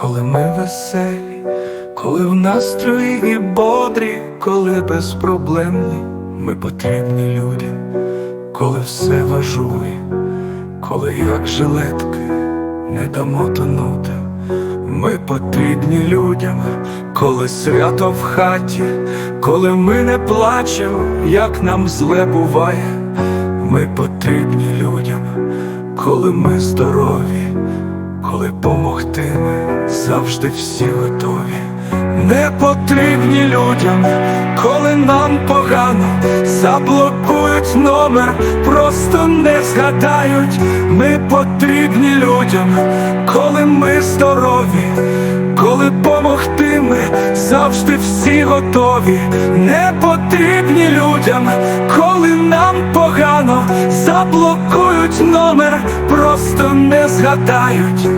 коли ми веселі, коли в настрої і бодрі, коли безпроблемні, ми потрібні людям, коли все важує, коли як жилетки не дамо тонути. Ми потрібні людям, коли свято в хаті, коли ми не плачемо, як нам зле буває. Ми потрібні людям, коли ми здорові, коли помогти ми завжди всі готові. Не потрібні людям, коли нам погано, заблокують номер, просто не згадають. Ми потрібні людям, коли ми здорові, коли помогти ми завжди всі готові. Не потрібні людям, коли нам погано, заблокують номер, просто не згадають.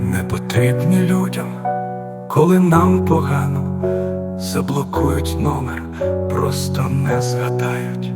не потрібні людям, коли нам погано, заблокують номер, просто не згадають.